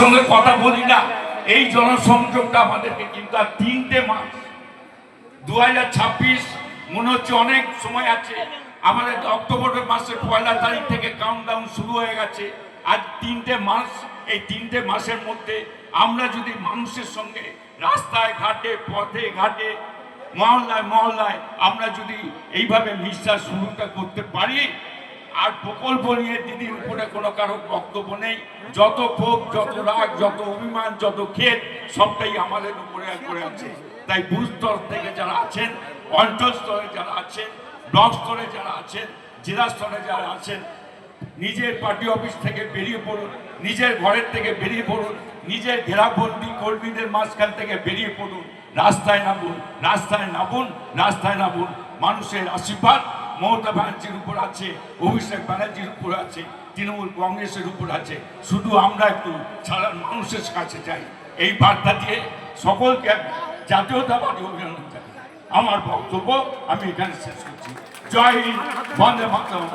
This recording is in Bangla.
সঙ্গে কথা বলি না, এই জনসংযোগটা আমাদেরকে কিন্তু আর তিনটে মাস দু মনে হচ্ছে অনেক সময় আছে, আমাদের অক্টোবর মাসের পয়লা তারিখ থেকে কাউন্টডাউন শুরু হয়ে গেছে, আজ তিনটে মাস, এই তিনটে মাসের মধ্যে আমরা যদি মানুষের সঙ্গে রাস্তায় ঘাটে, পথে ঘাটে, মহল্লায় মহল্লায় আমরা যদি এইভাবে মিশা শুরুটা করতে পারি আর প্রকল্প নিয়ে দিদির উপরে কোনো কারও বক্তব্য নেই। যত ক্ষোভ, যত রাগ, যত অভিমান, যত ক্ষেত সবটাই আমাদের উপরে করে আছে। তাই বুথ স্তর থেকে যারা আছেন, অঞ্চল স্তরে যারা আছেন, ব্লক স্তরে যারা আছেন, জেলা স্তরে যারা আছেন, নিজের পার্টি অফিস থেকে বেরিয়ে পড়ুন, নিজের ঘরের থেকে বেরিয়ে পড়ুন, নিজের ঘেরাবন্দি কর্মীদের মাঝখান থেকে বেরিয়ে পড়ুন, রাস্তায় নামুন রাস্তায় নামুন রাস্তায় নামুন, মানুষের আশীর্বাদ মমতা ব্যানার্জির উপর আছে, অভিষেক ব্যানার্জির উপর আছে, তৃণমূল কংগ্রেসের উপর আছে। শুধু আমরা একটু সাধারণ মানুষের কাছে যাই এই বার্তা দিয়ে সকলকে জাতীয়তাবাদী অভিনন্দন জানাই। আমার বক্তব্য আমি এখানে শেষ করছি। জয় হিন্দ, বন্দে মাতরম।